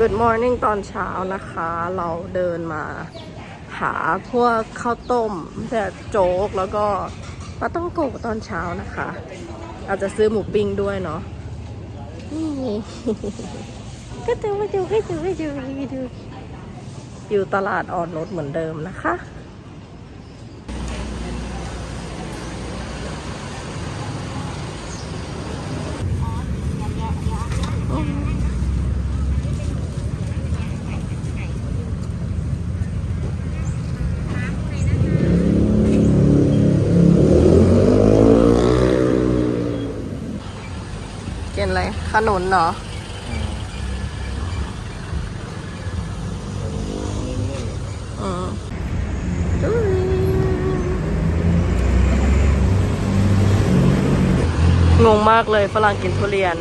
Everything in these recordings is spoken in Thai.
Good morning ตอนเช้านะคะ เราเดินมาหาพวกข้าวต้มแบบโจ๊กแล้วก็ปลาต้องโกะตอนเช้านะคะ อาจจะซื้อหมูปิ้งด้วยเนาะนี่ก็ดูก็ดูก็ดูก็ดูก็ดูอยู่ตลาดออนรถเหมือนเดิมนะคะ กิ ถนนเหรอ อืมงงมากเลยฝรั่งกินทุเรียน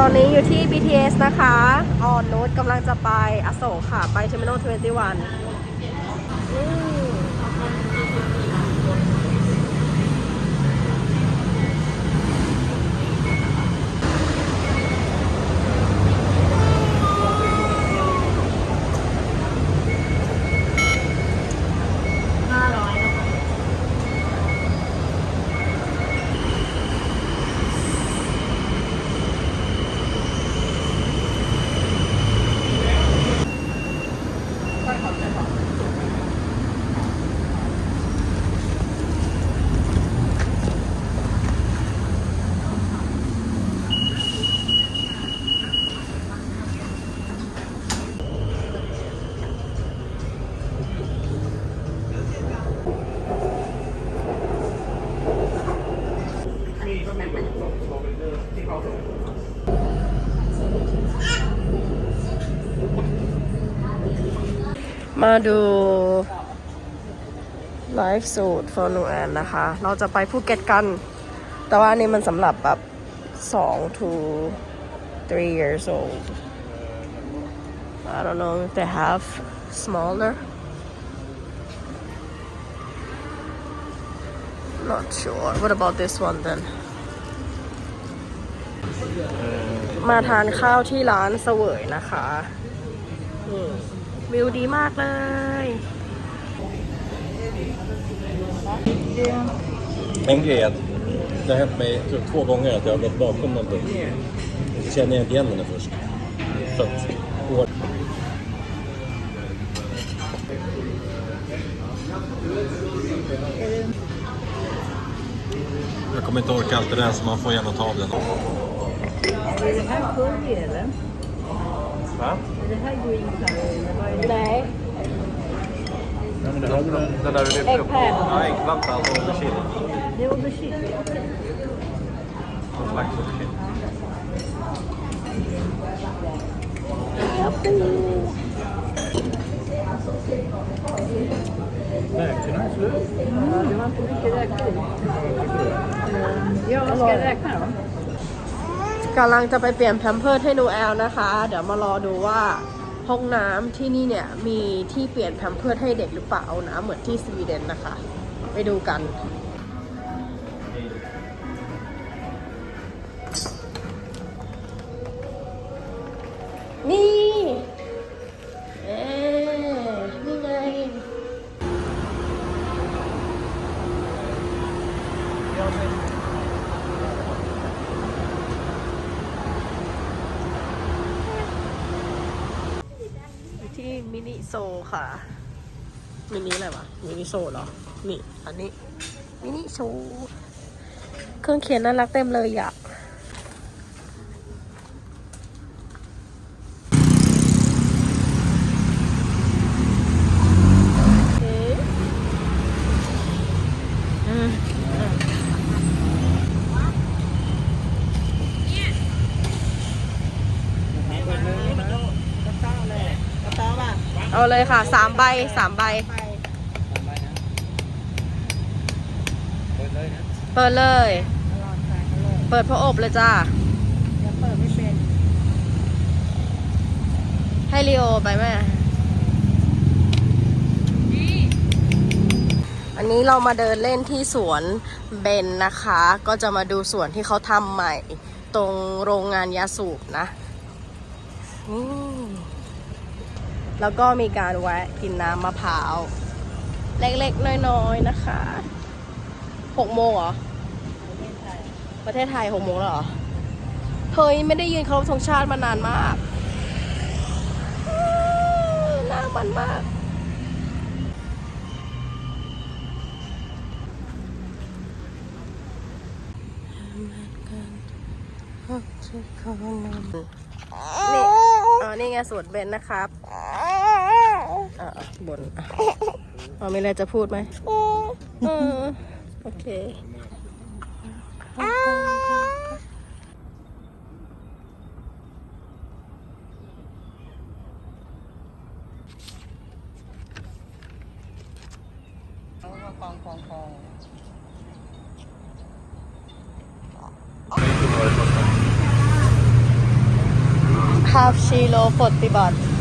ตอนนี้อยู่ที่ BTS นะคะ ออนรถกำลังจะไปอโศกค่ะ ไป Terminal 21 มาดูไลฟ์สูตรฟอร์นูแอนนะคะ เราจะไปภูเก็ตกัน แต่ว่าอันนี้มันสำหรับแบบ2 to 3 years old I don't know if they have smaller not sure what about this one then มาทานข้าวที่ร้านเสวยนะคะ อืม วิวดีมากเลย En grej är att det har hänt mig tror, två gånger att jag har gått bakom någon buss. Och så känner jag inte igen henne först. Så att, år... Jag kommer inte orka allt det där så man får gärna ta av den. Är det här curry eller? Är det här green det? Nej. Den där du lyfte upp. Ja, äggplanta, alltså aubergine. Det är aubergine. Någon slags aubergine. Räkorna är slut. Ja, det var inte mycket räkor i. Ja, ska jag räkna dem? กำลังจะไปเปลี่ยนแพมเพิร์สให้โนูแอลนะคะ เดี๋ยวมารอดูว่าห้องน้ำที่นี่เนี่ยมีที่เปลี่ยนแพมเพิร์สให้เด็กหรือเปล่านะเหมือนที่สวีเดนนะคะ ไปดูกันนี่ มินิโซค่ะ มินิอะไรวะ มินิโซเหรอ นี่ อันนี้ มินิโซ เครื่องเขียนน่ารักเต็มเลยอยาก เอาเลยค่ะสามใบสามใบ เปิดเลยเปิดพระอบเลยจ้า เดี๋ยวเปิดไม่เป็นให้ลีโอไปไหมอันนี้เรามาเดินเล่นที่สวนเบนนะคะ ก็จะมาดูสวนที่เขาทำใหม่ ตรงโรงงานยาสูบนะอืม แล้วก็มีการแวะกินน้ำมะพร้าว เล็กๆ น้อยๆ นะคะหกโมงเหรอ ประเทศไทยหกโมงแล้วเหรอ เฮ้ย ไม่ได้ยืนเคารพธงชาติมานานมากอื้อหน้ามันมากนี่อ๋อนี่ไงสวนเบนนะครับ อ่าบนอะอ๋อมีอะไรจะพูดไหมเออโอเค half kilo 40 baht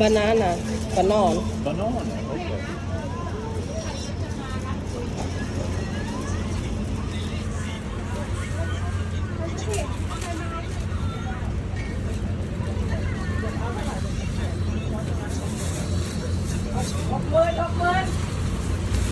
banana banan Banan.